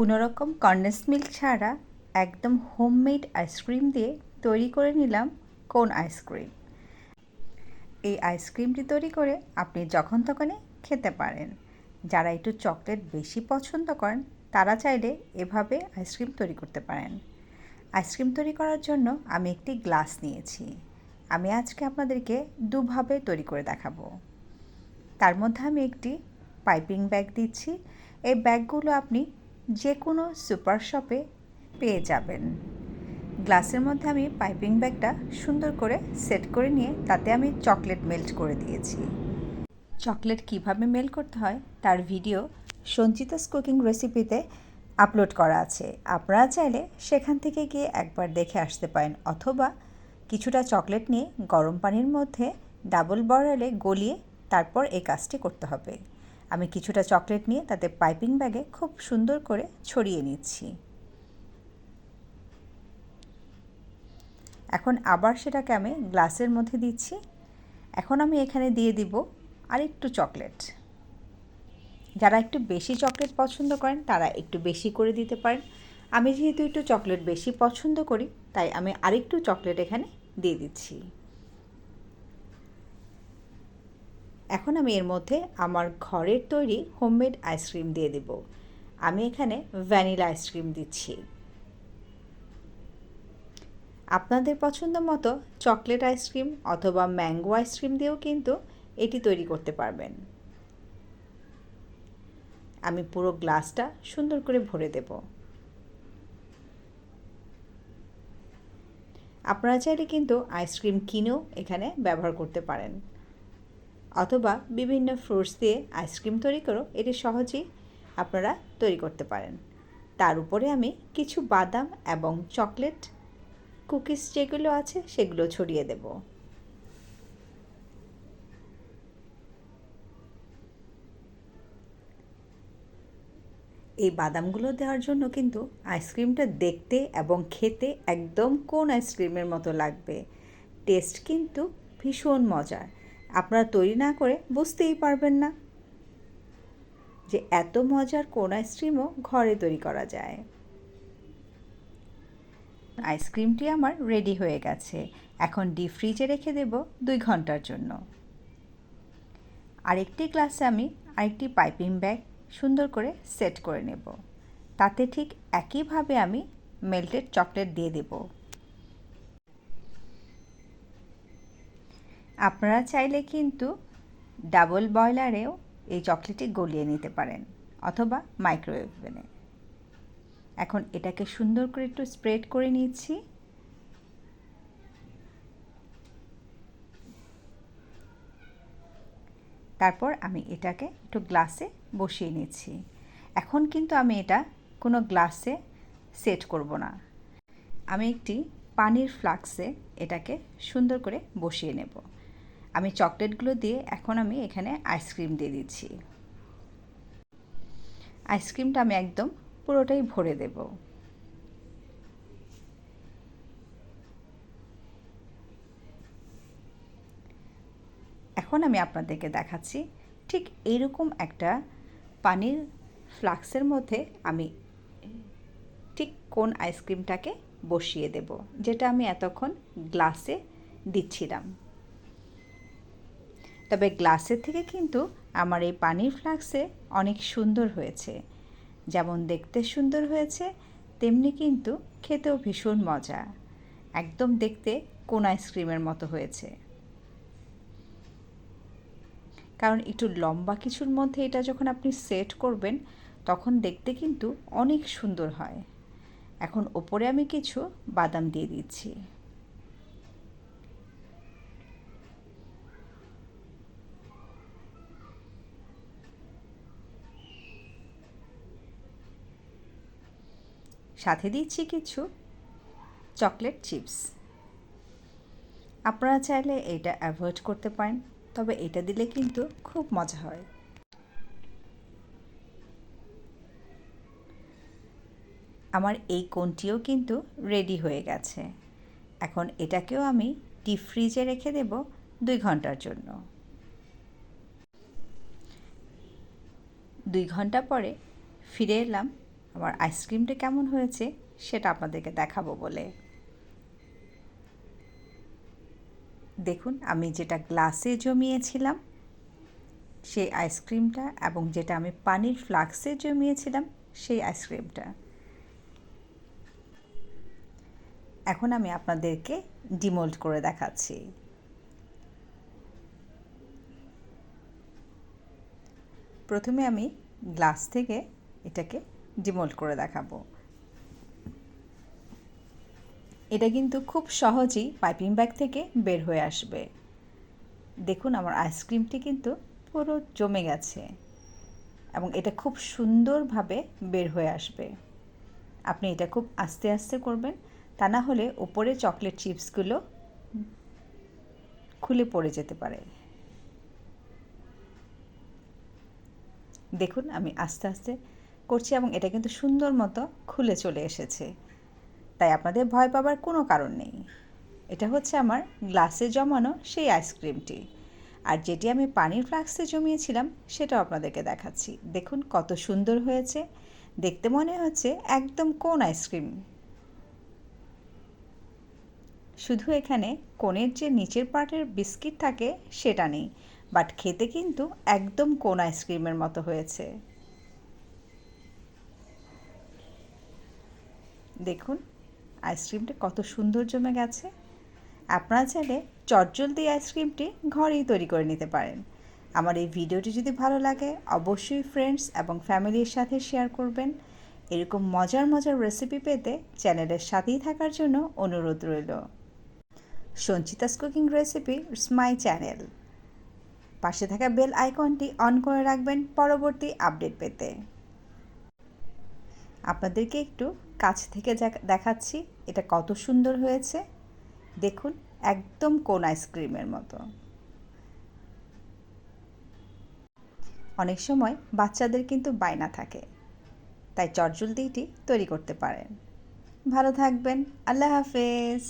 কোনো রকম condense milk ছাড়া একদম হোমমেড আইসক্রিম দিয়ে তৈরি করে নিলাম কোন আইসক্রিম। এই আইসক্রিমটি তৈরি করে আপনি যখন তখনই খেতে পারেন। যারা একটু চকলেট বেশি পছন্দ করেন, তারা চাইলে এভাবে আইসক্রিম তৈরি করতে পারেন। আইসক্রিম তৈরি করার জন্য আমি একটি গ্লাস নিয়েছি। আমি আজকে আপনাদেরকে দুভাবে তৈরি করে দেখাবো। তার মধ্যে আমি একটি পাইপিং ব্যাগ দিচ্ছি। এই ব্যাগগুলো আপনি যে কোনো সুপার শপে পেয়ে যাবেন। গ্লাসের মধ্যে আমি পাইপিং ব্যাগটা সুন্দর করে সেট করে নিয়ে তাতে আমি চকলেট মেল্ট করে দিয়েছি। চকলেট কীভাবে মেল্ট করতে হয় তার ভিডিও সঞ্চিতাস কুকিং রেসিপিতে আপলোড করা আছে। আপনারা চাইলে সেখান থেকে গিয়ে একবার দেখে আসতে পারেন অথবা কিছুটা চকলেট নিয়ে গরম পানির মধ্যে ডাবল বয়েলে গলিয়ে তারপর এই কাজটি করতে হবে। আমি কিছুটা চকলেট নিয়ে তাতে পাইপিং ব্যাগে খুব সুন্দর করে ছড়িয়ে নিচ্ছি। এখন আবার সেটাকে আমি গ্লাসের মধ্যে দিচ্ছি। এখন আমি এখানে দিয়ে দিব আরেকটু চকলেট। যারা একটু বেশি চকলেট পছন্দ করেন, তারা একটু বেশি করে দিতে পারেন। আমি যেহেতু একটু চকলেট বেশি পছন্দ করি, তাই আমি আরেকটু চকলেট এখানে দিয়ে দিচ্ছি। এখন আমি এর মধ্যে আমার ঘরের তৈরি হোমমেড আইসক্রিম দিয়ে দেব। আমি এখানে ভ্যানিলা আইসক্রিম দিচ্ছি। আপনাদের পছন্দ মতো চকলেট আইসক্রিম অথবা ম্যাঙ্গো আইসক্রিম দিয়েও কিন্তু এটি তৈরি করতে পারবেন। আমি পুরো গ্লাসটা সুন্দর করে ভরে দেব। আপনারা চাইলে কিন্তু আইসক্রিম কিনেও এখানে ব্যবহার করতে পারেন। অথবা বিভিন্ন ফ্রুটস দিয়ে আইসক্রিম তৈরি করেও এটি সহজেই আপনারা তৈরি করতে পারেন। তার উপরে আমি কিছু বাদাম এবং চকলেট কুকিজ যেগুলো আছে সেগুলো ছড়িয়ে দেব। এই বাদামগুলো দেওয়ার জন্য কিন্তু আইসক্রিমটা দেখতে এবং খেতে একদম কোন আইসক্রিমের মতো লাগবে। টেস্ট কিন্তু ভীষণ মজার। আপনারা তৈরি না করে বুঝতেই পারবেন না যে এত মজার কোন আইসক্রিমও ঘরে তৈরি করা যায়। আইসক্রিমটি আমার রেডি হয়ে গেছে। এখন ডিপ ফ্রিজে রেখে দেব দুই ঘণ্টার জন্য। আরেকটি গ্লাসে আমি আরেকটি পাইপিং ব্যাগ সুন্দর করে সেট করে নেব। তাতে ঠিক একইভাবে আমি মেল্টেড চকলেট দিয়ে দেব। আপনারা চাইলে কিন্তু ডাবল বয়লারেও এই চকলেটটি গলিয়ে নিতে পারেন অথবা মাইক্রোওয়েভ ওভেনে এখন এটাকে সুন্দর করে একটু স্প্রেড করে নিচ্ছি। তারপর আমি এটাকে একটু গ্লাসে বসিয়ে নিচ্ছি। এখন কিন্তু আমি এটা কোনো গ্লাসে সেট করব না। আমি একটি পানির ফ্লাক্সে এটাকে সুন্দর করে বসিয়ে নেব। আমি চকলেটগুলো দিয়ে এখন আমি এখানে আইসক্রিম দিয়ে দিচ্ছি। আইসক্রিমটা আমি একদম পুরোটাই ভরে দেব। এখন আমি আপনাদেরকে দেখাচ্ছি ঠিক এরকম একটা পানির ফ্লাক্সের মধ্যে আমি ঠিক কোন আইসক্রিমটাকে বসিয়ে দেব, যেটা আমি এতক্ষণ গ্লাসে দিচ্ছিলাম। তবে গ্লাসের থেকে কিন্তু আমার এই পানির ফ্লাক্সে অনেক সুন্দর হয়েছে। যেমন দেখতে সুন্দর হয়েছে, তেমনি কিন্তু খেতেও ভীষণ মজা। একদম দেখতে কোন আইসক্রিমের মতো হয়েছে। কারণ একটু লম্বা কিছুর মধ্যে এটা যখন আপনি সেট করবেন, তখন দেখতে কিন্তু অনেক সুন্দর হয়। এখন ওপরে আমি কিছু বাদাম দিয়ে দিচ্ছি। সাথে দিচ্ছি কিছু চকলেট চিপস। আপনারা চাইলে এটা অ্যাভয়েড করতে পারেন, তবে এটা দিলে কিন্তু খুব মজা হয়। আমার এই কোনটিও কিন্তু রেডি হয়ে গেছে। এখন এটাকেও আমি ডিপ ফ্রিজে রেখে দেব দুই ঘণ্টার জন্য। দুই ঘণ্টা পরে ফিরে এলাম আমার আইসক্রিমটা কেমন হয়েছে সেটা আপনাদেরকে দেখাবো বলে। দেখুন, আমি যেটা গ্লাসে জমিয়েছিলাম, সেই আইসক্রিমটা এবং যেটা আমি পানির ফ্লাক্সে জমিয়েছিলাম, সেই আইসক্রিমটা। এখন আমি আপনাদেরকে ডিমোল্ড করে দেখাচ্ছি। প্রথমে আমি গ্লাস থেকে এটাকে ডিমোল্ড করে দেখাবো। এটা কিন্তু খুব সহজেই পাইপিং ব্যাগ থেকে বের হয়ে আসবে। দেখুন আমার আইসক্রিমটি কিন্তু পুরো জমে গেছে এবং এটা খুব সুন্দরভাবে বের হয়ে আসবে। আপনি এটা খুব আস্তে আস্তে করবেন, তা না হলে উপরে চকলেট চিপসগুলো খুলে পড়ে যেতে পারে। দেখুন আমি আস্তে আস্তে করছি এবং এটা কিন্তু সুন্দর মতো খুলে চলে এসেছে। তাই আপনাদের ভয় পাবার কোনো কারণ নেই। এটা হচ্ছে আমার গ্লাসে জমানো সেই আইসক্রিমটি। আর যেটি আমি পানির ফ্লাক্সে জমিয়েছিলাম, সেটাও আপনাদেরকে দেখাচ্ছি। দেখুন কত সুন্দর হয়েছে। দেখতে মনে হচ্ছে একদম কোন আইসক্রিম। শুধু এখানে কোণের যে নিচের পার্টের বিস্কিট থাকে, সেটা নেই। বাট খেতে কিন্তু একদম কোন আইসক্রিমের মতো হয়েছে। দেখুন, আইসক্রিমটা কত সুন্দর জমে গেছে। আপনারা চাইলে চটজলদি আইসক্রিমটি ঘরেই তৈরি করে নিতে পারেন। আমার এই ভিডিওটি যদি ভালো লাগে, অবশ্যই ফ্রেন্ডস এবং ফ্যামিলির সাথে শেয়ার করবেন। এরকম মজার মজার রেসিপি পেতে চ্যানেলের সাথেই থাকার জন্য অনুরোধ রইল। Sanchita's cooking recipe it's my channel পাশে থাকা বেল আইকনটি অন করে রাখবেন পরবর্তী আপডেট পেতে। আপনাদেরকে একটু কাছ থেকে দেখাচ্ছি, এটা কত সুন্দর হয়েছে। দেখুন, একদম কোন আইসক্রিমের মতো। অনেক সময় বাচ্চাদের কিন্তু বায়না থাকে, তাই চটজলদিটি তৈরি করতে পারেন। ভালো থাকবেন, আল্লাহ হাফেজ।